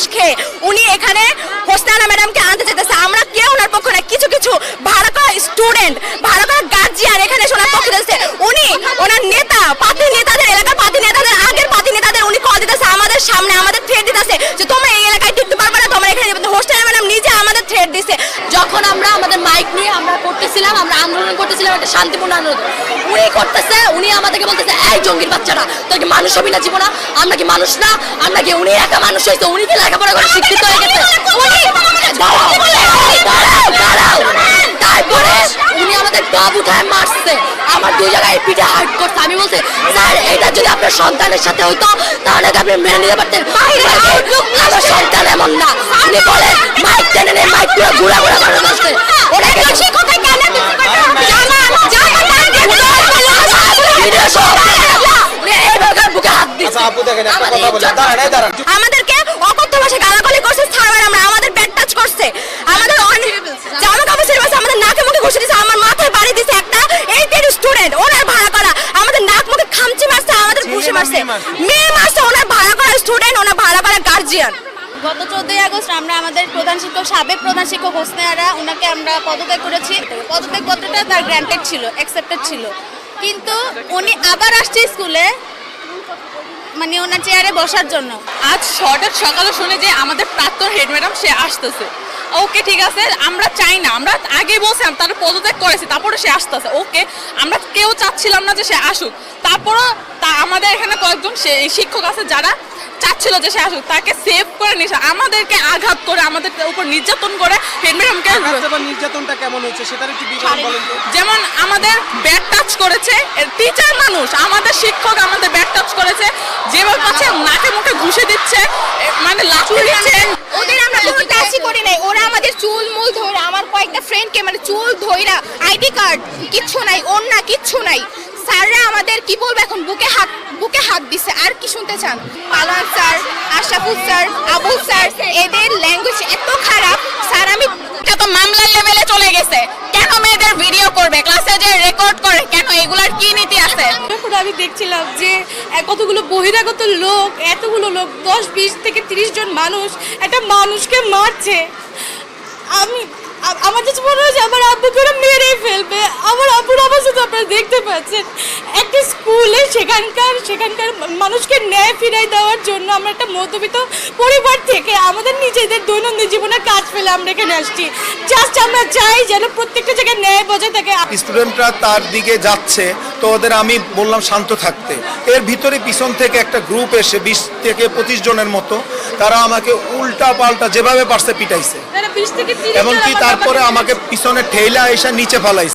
ঘুষ খেয়ে উনি এখানে হোসনানা ম্যাডামকে আনতে চাইতেছে। আমরা কেউ ওনার পক্ষ না কিছু কিছু ভাড়া করা স্টুডেন্ট ভাড়া করা গার্জিয়ান এখানে শোনার পক্ষে দিতেছে উনি ওনার নেতা, পাতি নেতাদের, এলাকার পাতি নেতাদের, আগের পাতি নেতাদের উনি কল দিতেছে আমাদের সামনে, আমাদের থ্রেট দিতেছে যে তোমরা এই এলাকায় টিকতে পারবে না তোমরা এখানে হোস্টেল ম্যাডাম নিজে আমাদের থ্রেট দিছে যখন আমরা আমাদের মাইক নিয়ে আমরা করতেছিলাম আমরা আন্দোলন একটা শান্তিপূর্ণ আন্দোলন উনি করতেছে উনি আমাদেরকে বলতেছে এই জঙ্গির বাচ্চারা তোর কি মানুষ হবি না জীবনা আমরা কি মানুষ না আমরা কি উনি একা মানুষ হয়েছে উনি কি লেখাপড়া করে শিক্ষিত হয়ে গেছে উনি। তারপরে আমাদের টপ উঠায় মারছে আমার দুই জায়গায় পিঠে হার্ট করছে আমি বলছি স্যার এটা যদি আপনার সন্তানের সাথে হইতো তাহলে আপনি মেনে নিতে পারতেন আমার সন্তান এমন না উনি বলে মাইক টেনে নেই মাইক পুরো ঘুরা ঘুরা করে বসছে ওনাকে দেখেন একটা কথা বলি। দাঁড়ান এই দাঁড়ান। আমাদেরকে অকথ্য ভাষায় গালাগালি করছে ছাড়বার আমরা আমাদের ব্যাট টাচ করছে আমাদের অনেক জামা কাপড় ছেড়ে বসে আমাদের নাকে মুখে ঘুষে দিছে আমার মাথায় বাড়ি দিছে একটা এইটের স্টুডেন্ট ওনার ভাড়া করা। আমাদের নাক মুখে খামচি মারছে আমাদের ঘুষে মারছে। মেয়ে মারছে। ওনার ভাড়া করা স্টুডেন্ট ওনার ভাড়া করা গার্জিয়ান গত চোদ্দই আগস্ট আমরা আমাদের প্রধান শিক্ষক সাবেক প্রধান শিক্ষক হোসনেয়ারা ওনাকে আমরা পদত্যাগ করেছি। পদত্যাগ পত্রটা তার গ্র্যান্টেড ছিল অ্যাকসেপ্টেড ছিল। কিন্তু উনি আবার আসছে স্কুলে মানে ওনার চেয়ারে বসার জন্য। আজ হঠাৎ সকালে শুনে যে আমাদের প্রাক্তন হেড ম্যাডাম সে আসতেছে। ওকে ঠিক আছে আমরা চাই না আমরা আগে বলছিলাম তার পদত্যাগ করেছি তারপরে সে আসতেছে ওকে? আমরা কেউ চাচ্ছিলাম না যে সে আসুক। তারপরও তা আমাদের এখানে কয়েকজন সে শিক্ষক আছে যারা চাচ্ছিল যে সে আসুক তাকে সেভ করে নিয়ে আমাদেরকে আঘাত করে আমাদের উপর নির্যাতন করে হেড ম্যাডামকে আচ্ছা, নির্যাতনটা কেমন হয়েছে সেটার একটু বিবরণ বলেন যেমন আমাদের ব্যাট টাচ করেছে টিচার মানুষ আমাদের শিক্ষক আমাদের ব্যাট টাচ করেছে যেভাবে পাচ্ছে নাকে মুখে এ, মানে লাঠি দিচ্ছে। ওদের আমরা কোনো টাচই করি নাই। ওরা আমাদের চুল মুল ধরে আমার কয়েকটা ফ্রেন্ডকে মানে চুল ধইরা আইডি কার্ড কিচ্ছু নাই ওর না কিচ্ছু নাই। স্যাররা আমাদের কি বলব এখন? বুকে হাত বুকে হাত দিছে। আর কি শুনতে চান? পালোয়ান sir Ashraful sir Abul sir এদের ল্যাঙ্গুয়েজ এত খারাপ। স্যার আমি তো মামলার লেভেলে চলে গেছে। এগুলার কি নীতি আছে? তখন আমি দেখছিলাম যে কতগুলো বহিরাগত লোক, এতগুলো লোক, দশ, বিশ থেকে তিরিশ জন মানুষ, একটা মানুষকে মারছে। আমি আমার কাছে মনে হচ্ছে আমার আব্বুকে ওরা মেরেই ফেলবে, আমার আব্বুর আপনারা দেখতে পাচ্ছেন একটা স্কুলে সেখানকার সেখানকার মানুষকে ন্যায় ফিরাই দেওয়ার জন্য আমরা একটা মধ্যবিত্ত পরিবার থেকে আমাদের নিজেদের দৈনন্দিন জীবনের কাজ ফেলে আমরা এখানে আসছি। জাস্ট আমরা চাই যেন প্রত্যেকটা জায়গায় ন্যায় বজায় থাকে। স্টুডেন্টরা তার দিকে যাচ্ছে তো ওদের আমি বললাম শান্ত থাকতে। এর ভিতরে পিছন থেকে একটা গ্রুপ এসে বিশ থেকে পঁচিশ জনের মতো তারা আমাকে উল্টা পাল্টা যেভাবে পারছে পিটাইছে। এমনকি তারপরে আমাকে পিছনে ঠেলা এসে নিচে ফালাইছে।